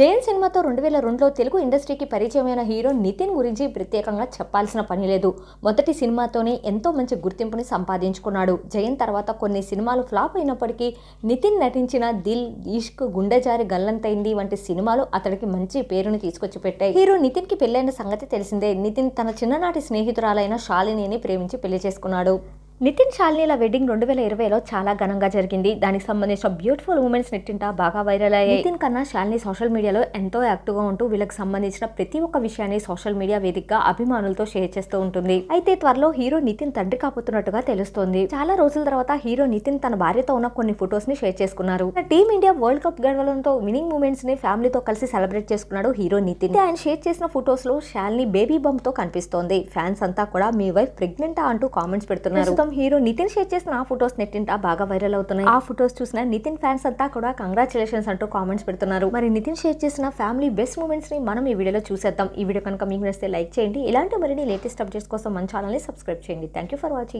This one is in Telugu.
జైన్ సినిమాతో రెండు వేల రెండులో తెలుగు ఇండస్ట్రీకి పరిచయమైన హీరో నితిన్ గురించి ప్రత్యేకంగా చెప్పాల్సిన పని లేదు. మొదటి సినిమాతోనే ఎంతో మంచి గుర్తింపుని సంపాదించుకున్నాడు. జయన్ తర్వాత కొన్ని సినిమాలు ఫ్లాప్ అయినప్పటికీ నితిన్ నటించిన దిల్ ఇష్క్ గుండెజారి గల్లంతైంది వంటి సినిమాలు అతడికి మంచి పేరును తీసుకొచ్చి పెట్టాయి హీరో నితిన్కి సంగతి తెలిసిందే. నితిన్ తన చిన్ననాటి స్నేహితురాలైన శాలినిని ప్రేమించి పెళ్ళి చేసుకున్నాడు. నితిన్ శాలినీల వెడ్డింగ్ రెండు వేల ఇరవైలో చాలా ఘనంగా జరిగింది. దానికి సంబంధించిన బ్యూటిఫుల్ మూమెంట్స్ నెట్టింట బాగా వైరల్ అయ్యాయి. నితిన్ కన్నా శాలిని సోషల్ మీడియాలో ఎంతో యాక్టివ్గా ఉంటూ వీళ్ళకి సంబంధించిన ప్రతి ఒక్క విషయాన్ని సోషల్ మీడియా వేదికగా అభిమానులతో షేర్ చేస్తూ ఉంటుంది. అయితే త్వరలో హీరో నితిన్ తండ్రి కాబోతున్నట్టుగా తెలుస్తోంది. చాలా రోజుల తర్వాత హీరో నితిన్ తన భార్యతో ఉన్న కొన్ని ఫొటోస్ని షేర్ చేసుకున్నారు. టీమిండియా వరల్డ్ కప్ గెలవడంతో వినింగ్ మూమెంట్స్ని ఫ్యామిలీతో కలిసి సెలబ్రేట్ చేసుకున్నాడు హీరో నితిన్. ఆయన షేర్ చేసిన ఫొటోస్లో శాలిని బేబీ బంప్తో కనిపిస్తోంది. ఫ్యాన్స్ అంతా కూడా మీ వైఫ్ ప్రెగ్నెంటా అంటూ కామెంట్స్ పెడుతున్నారు. ప్రస్తుతం హీరో నితిన్ షేర్ చేసిన ఆ ఫొటోస్ నెట్టింట బాగా వైరల్ అవుతున్నాయి. ఆ ఫొటోస్ చూసిన నితిన్ ఫ్యాన్స్ అంతా కూడా కంగ్రాచులేషన్స్ అంటూ కామెంట్స్ పెడుతున్నారు. మరి నితిన్ షేర్ చేసిన ఫ్యామిలీ బెస్ట్ మూమెంట్స్ని మనం ఈ వీడియోలో చూసేద్దాం. ఈ వీడియో కనుక మీకు నచ్చితే లైక్ చేయండి. ఇలాంటి మరిన్ని లేటెస్ట్ అప్డేట్స్ కోసం మన ఛానల్ని సబ్స్క్రైబ్ చేయండి. Thank you for watching